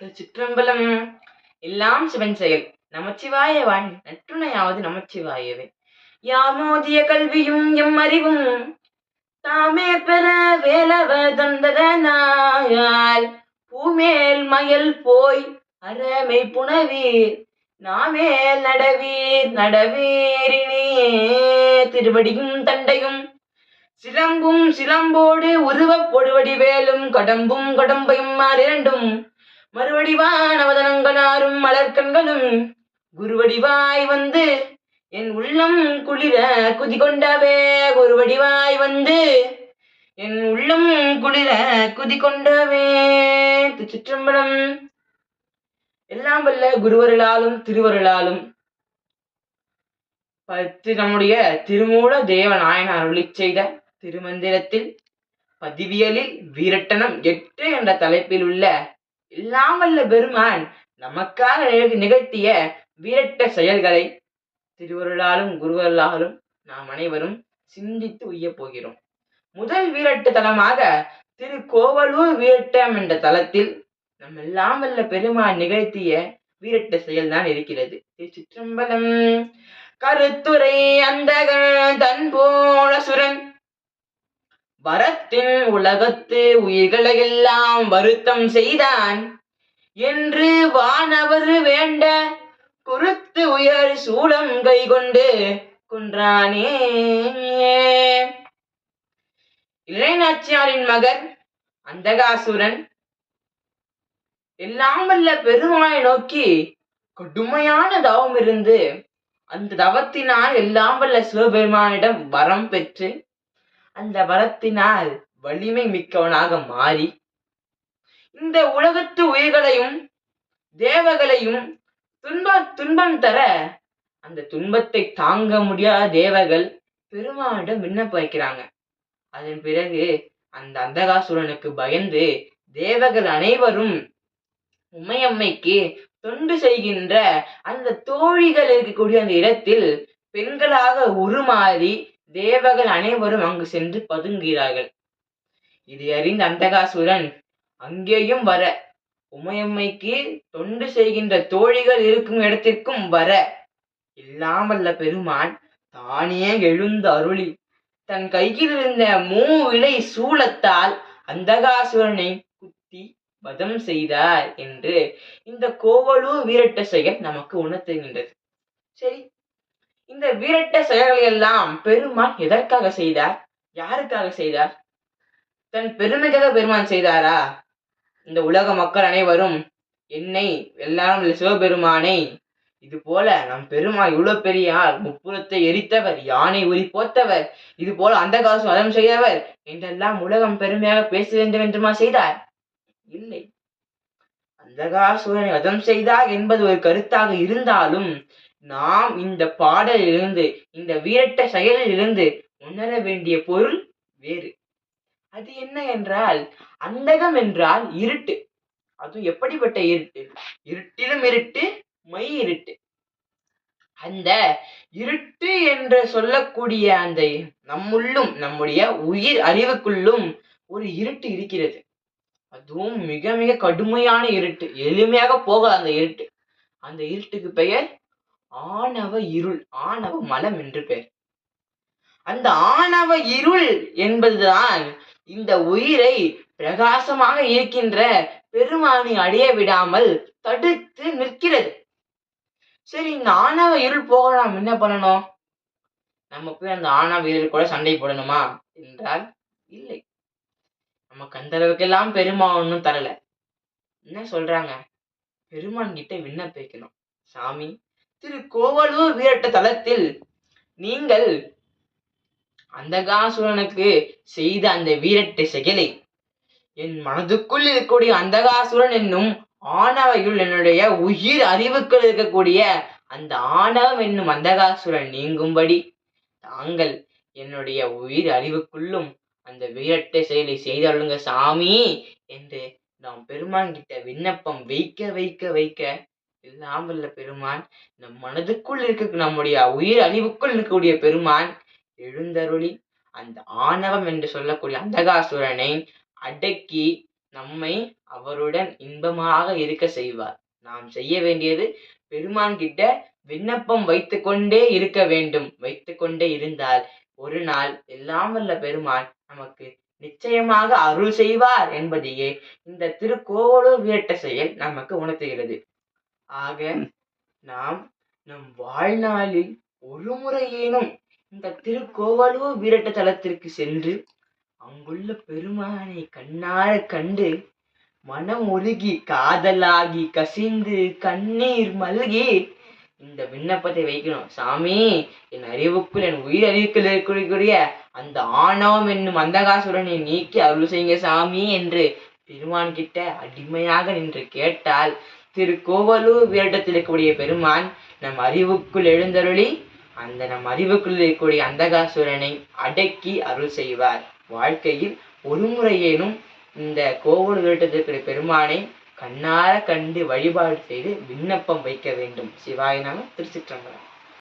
திருச்சிற்றம்பலம். எல்லாம் சிவன் செயல். நமச்சிவாய வான் நற்றுணையாவது நமச்சிவாயவே. யாமோதிய கல்வியும் எம் அறிவும்? தாமே பெற வேலவ தந்ததனாயால். பூமேல் மயல் போய் அறமை புனவீர். நாமேல் நடவீர் நடவீரினே திருவடியும் தண்டையும் சிலம்பும் சிலம்போடு உருவப் பொடுவடி வேலும் கடம்பும் கடம்பையும் மாறிரண்டும். மறுவடிவானவதனங்களாரும் மலர்கண்களும் குருவடிவாய் வந்து என் உள்ளம் குளிர குதி கொண்டவே குருவடிவாய் வந்து என் உள்ளம் குளிர குதி கொண்டவே திருச்சிற்றம்பலம். எல்லாம் வல்ல குருவருளாலும் திருவருளாலும் பத்து நம்முடைய திருமூல தேவ நாயனார் அருளிச் செய்த திருமந்திரத்தில் பதிவியலில் வீரட்டனம் எட்டு என்ற தலைப்பில் உள்ள இல்லாமல்ல பெருமான் நமக்காக நிகழ்த்திய வீரட்ட செயல்களை திருவருளாலும் குருவருளாலும் நாம் அனைவரும் சிந்தித்து உய்யப் போகிறோம். முதல் வீரட்டு தலமாக திரு கோவலூர் வீரட்டம் என்ற தலத்தில் நம் எல்லாம் வல்ல பெருமான் நிகழ்த்திய வீரட்ட செயல்தான் இருக்கிறது. திருச்சிற்றம்பலம் கருத்துரை அந்தகன் தன் போல சுரன் வரத்தின் உலகத்து உயிர்களை எல்லாம் வருத்தம் செய்தான். என்று வானவர் வேண்ட குருத்து உயர் சூளம் கைகொண்டு குன்றானே. இளைநாச்சியாரின் மகன் அந்தகாசுரன் எல்லாம் வல்ல பெருமானை நோக்கி கடுமையான தவம் இருந்து அந்த தவத்தினால் எல்லாம் வல்ல சிவபெருமானிடம் வரம் பெற்று அந்த வரத்தினால் வலிமை மிக்கவனாக மாறி இந்த உலகத்து உயிர்களையும் தேவகளையும் துன்ப துன்பம் தர அந்த துன்பத்தை தாங்க முடியாத தேவர்கள் பெருமானிடம் விண்ணப்ப வைக்கிறாங்க. அதன் பிறகு அந்த அந்தகாசுரனுக்கு பயந்து தேவர்கள் அனைவரும் உமையம்மைக்கு தொண்டு செய்கின்ற அந்த தோழிகள் இருக்கக்கூடிய அந்த இடத்தில் பெண்களாக உருமாறி தேவர்கள் அனைவரும் அங்கு சென்று பதுங்குகிறார்கள். இதை அறிந்த அந்தகாசுரன் அங்கேயும் வர உமையம்மைக்கு தொண்டு செய்கின்ற தோழிகள் இருக்கும் இடத்திற்கும் வர. இல்லாமல்ல பெருமான் தானே எழுந்து அருளி தன் கையில் இருந்த மூ இலை சூளத்தால் அந்தகாசுரனை குத்தி வதம் செய்தார் என்று இந்த கோவலூர் வீரட்ட செயல் நமக்கு உணர்த்துகின்றது. சரி இந்த வீரட்ட செயல்களை எல்லாம் பெருமான் எதற்காக செய்தார்? யாருக்காக செய்தார்? தன் பெருமைக்காக பெருமான் செய்தாரா? இந்த உலக மக்கள் அனைவரும் என்னை எல்லாரும் சிவபெருமானை இது போல நம் பெருமாள் இவ்வளவு பெரிய ஆள் முப்புறத்தை எரித்தவர் யானை உரி போத்தவர் இது போல அந்த காசு வதம் செய்தவர் என்றெல்லாம் உலகம் பெருமையாக பேச வேண்டும் என்றுமா செய்தார்? இல்லை. அந்தகாசூரனை வதம் செய்தார் என்பது ஒரு கருத்தாக இருந்தாலும் நாம் இந்த பாடலிலிருந்து இந்த வீரட்ட செயலில் இருந்து உணர வேண்டிய பொருள் வேறு. அது என்ன என்றால் அந்தகம் என்றால் இருட்டு. அதுவும் எப்படிப்பட்ட இருட்டு? இருட்டிலும் இருட்டு மை இருட்டு. அந்த இருட்டு என்று சொல்லக்கூடிய அந்த நம்முள்ளும் நம்முடைய உயிர் அறிவுக்குள்ளும் ஒரு இருட்டு இருக்கிறது. அதுவும் மிக மிக கடுமையான இருட்டு. எளிமையாக போகாது அந்த இருட்டு. அந்த இருட்டுக்கு பெயர் ஆணவ இருள் ஆணவ மலம் என்று பெயர். அந்த ஆணவ இருள் என்பதுதான் இந்த உயிரை பிரகாசமாக இருக்கின்ற பெருமானை அடைய விடாமல் தடுத்து நிற்கிறது. சரி இந்த ஆணவ இருள் போக நாம் என்ன பண்ணணும்? நம்ம போய் அந்த ஆணவ இருள் கூட சண்டை போடணுமா என்றால் இல்லை. நமக்கு அந்த அளவுக்கெல்லாம் பெருமான் ஒன்றும் தரல. என்ன சொல்றாங்க? பெருமான் கிட்ட விண்ணப்பிக்கணும். சாமி திரு கோவலூர் வீரட்ட தலத்தில் நீங்கள் அந்தகாசுரனுக்கு செய்த அந்த வீரட்ட செயலை என் மனதுக்குள் இருக்கக்கூடிய அந்தகாசுரன் என்னும் ஆணவையுள் என்னுடைய உயிர் அறிவுக்குள் இருக்கக்கூடிய அந்த ஆணவம் என்னும் அந்தகாசுரன் நீங்கும்படி தாங்கள் என்னுடைய உயிர் அறிவுக்குள்ளும் அந்த வீரட்ட செயலை செய்தருளுங்க சாமி என்று நாம் பெருமான் கிட்ட விண்ணப்பம் வைக்க வைக்க வைக்க எல்லாம் வல்ல பெருமான் நம் மனதுக்குள் இருக்க நம்முடைய உயிர் அறிவுக்குள் இருக்கக்கூடிய பெருமான் எழுந்தருளி அந்த ஆணவம் என்று சொல்லக்கூடிய அந்தகாசுரனை அடக்கி நம்மை அவருடன் இன்பமாக இருக்க செய்வார். நாம் செய்ய வேண்டியது பெருமான் கிட்ட விண்ணப்பம் வைத்துக்கொண்டே இருக்க வேண்டும். வைத்துக்கொண்டே இருந்தால் ஒரு நாள் எல்லாம் வல்ல பெருமான் நமக்கு நிச்சயமாக அருள் செய்வார் என்பதையே இந்த திருக்கோவலூர் விரட்ட செயல் நமக்கு உணர்த்துகிறது. ஆக நாம் நம் வாழ்நாளில் ஒரு முறையேனும் இந்த திருக்கோவலூர் விரட்ட தலத்திற்கு சென்று அங்குள்ள பெருமானை கண்ணார கண்டு மனம் உருகி காதலாகி கசிந்து கண்ணீர் மல்கி இந்த விண்ணப்பத்தை வைக்கணும். சாமி என் அறிவுக்குள் என் உயிர் அறிவுக்குள் இருக்கக்கூடிய அந்த ஆணவம் என்னும் அந்தகாசுரனை நீக்கி அருள் செய்யுங்க சாமி என்று பெருமான் கிட்ட அடிமையாக நின்று கேட்டால் திரு கோவலூர் வீரட்டத்தில் இருக்கக்கூடிய பெருமான் நம் அறிவுக்குள் எழுந்தருளி அந்த நம் அறிவுக்குள் இருக்கக்கூடிய அந்தகாசுரனை அடக்கி அருள் செய்வார். வாழ்க்கையில் ஒரு முறையேனும் இந்த கோவலூர் வீரட்டத்தில் இருக்கிற பெருமானை கண்ணார கண்டு வழிபாடு செய்து விண்ணப்பம் வைக்க வேண்டும். சிவாய நம திருச்சிற்றம்பலம்.